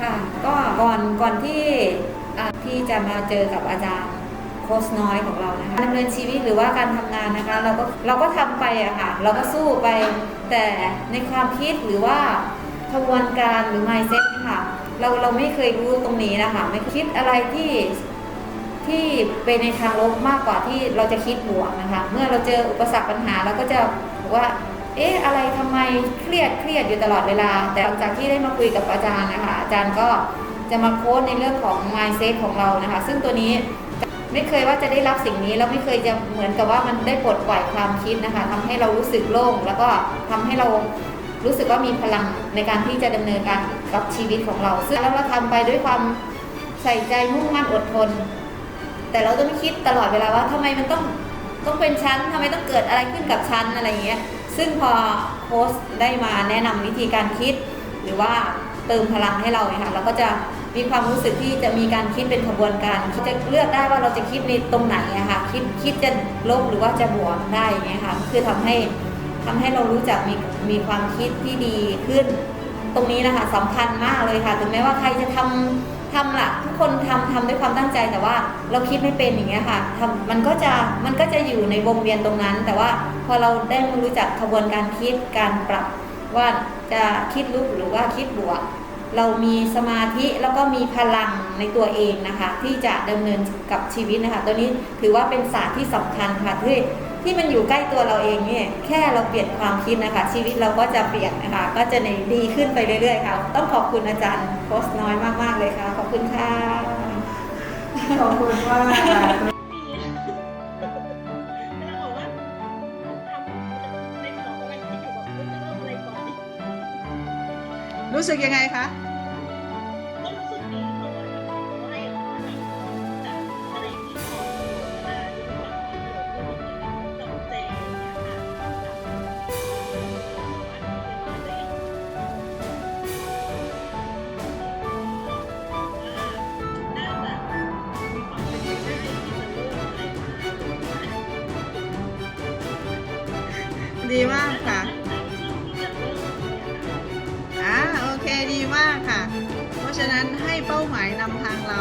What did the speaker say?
ค่ะ ก็ก่อนก่อนที่ที่จะมาเจอกับอาจารย์โค้ชน้อยของเรานะคะดำเนินชีวิตหรือว่าการทำงานนะคะ เราก็เราก็ทำไปอะค่ะ เราก็สู้ไป แต่ในความคิดหรือว่าขบวนการหรือ mindset เนะคะเราเราไม่เคยรู้ตรงนี้นะคะไม่คิดอะไรที่ที่เป็นในทางลบมากกว่าที่เราจะคิดบวกนะคะ เมื่อเราเจออุปสรรคปัญหาเราก็จะบอกว่า เอ๊ะอะไร เครียดเครียดอยู่ตลอดเวลา แต่หลังจากที่ได้มาคุยกับอาจารย์นะคะอาจารย์ก็จะมาโค้ดในเรื่องของ mindset ของเรานะคะ ซึ่งตัวนี้ไม่เคยว่าจะได้รับสิ่งนี้แล้วไม่เคยจะเหมือนกับว่ามันได้ปลดปล่อยความคิดนะคะทำให้เรารู้สึกโล่งแล้วก็ทำให้เรารู้สึกว่ามีพลังในการที่จะดำเนินการกับชีวิตของเรา ซึ่งแล้วเราทำไปด้วยความใส่ใจมุ่งมั่นอดทน แต่เราต้องคิดตลอดเวลาว่าทำไมมันต้องต้องเป็นชั้นทำไมต้องเกิดอะไรขึ้นกับชั้นอะไรอย่างเงี้ย ซึ่งพอโค้ชได้มาแนะนำวิธีการคิด หรือว่าเติมพลังให้เราเนี่ยค่ะเราก็จะมีความรู้สึกที่จะมีการคิดเป็นขบวนการเขาจะเลือกได้ว่าเราจะคิดในตรงไหนอะคะคิดคิดจะลบหรือว่าจะบวกได้อย่างเงี้ยค่ะคือทำให้ทำให้เรารู้จักมีมีความคิดที่ดีขึ้น ตรงนี้นะคะสำคัญมากเลยค่ะถึงแม้ว่าใครจะทำ ทำล่ะทุกคนทำทำด้วยความตั้งใจแต่ว่าเราคิดไม่เป็นอย่างเงี้ยค่ะทำมันก็จะมันก็จะอยู่ในวงเวียนตรงนั้น แต่ว่าพอเราได้รู้จักกระบวนการคิดการปรับ ว่าจะคิดลบหรือว่าคิดบวกเรามีสมาธิแล้วก็มีพลังในตัวเองนะคะ ที่จะดำเนินกับชีวิตนะคะ ตัวนี้ถือว่าเป็นศาสตร์ที่สำคัญค่ะที่ ที่มันอยู่ใกล้ตัวเราเองเนี่ยแค่เราเปลี่ยนความคิดนะคะ ชีวิตเราก็จะเปลี่ยนนะคะ ก็จะในดีขึ้นไปเรื่อยๆค่ะ ต้องขอบคุณอาจารย์โค้ชน้อยมากๆเลยค่ะ ขอบคุณค่ะ ขอบคุณมากค่ะแล้วบอกว่ ดีมากค่ะ อ่า โอเค ดีมากค่ะ เพราะฉะนั้นให้เป้าหมายนำทางเรา